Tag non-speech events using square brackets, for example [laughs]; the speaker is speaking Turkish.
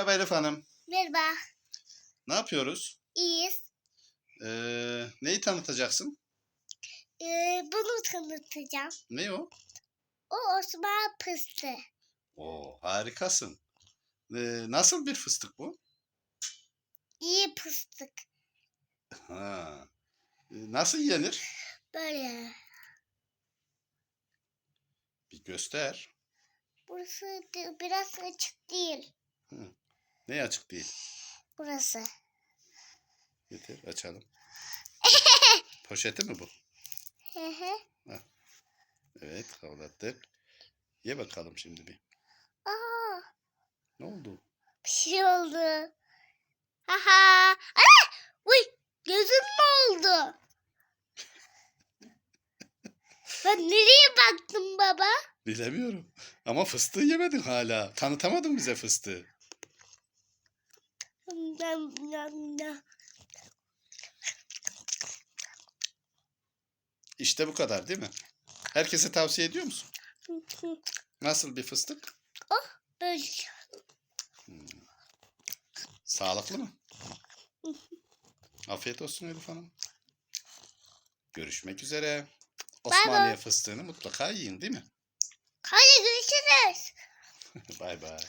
Merhaba Elif Hanım. Merhaba. Ne yapıyoruz? İyiyiz. Ee, neyi tanıtacaksın? Ee, bunu tanıtacağım. Ne o? O Osman Pıstı. Oo, harikasın. Ee, nasıl bir fıstık bu? İyi pıstık. Ha. Ee, nasıl yenir? Böyle. Bir göster. Burası biraz açık değil. Ne açık değil. Burası. Getir açalım. [laughs] Poşeti mi bu? Hı hı. Evet kavlattık. Ye bakalım şimdi bir. Aa, Ne oldu? bir şey oldu. Haha. Ana! Uy, gözüm mü oldu? [laughs] Ben nereye baktım baba? Bilemiyorum. Ama fıstığı yemedin hala. Tanıtamadın bize fıstığı. Nam, nam, nam. İşte bu kadar değil mi? Herkese tavsiye ediyor musun? Nasıl bir fıstık? Böyle. Sağlıklı mı? Afiyet olsun Elif Hanım. Görüşmek üzere. Osmaniye fıstığını mutlaka yiyin değil mi? Hadi görüşürüz. [laughs] bay bay.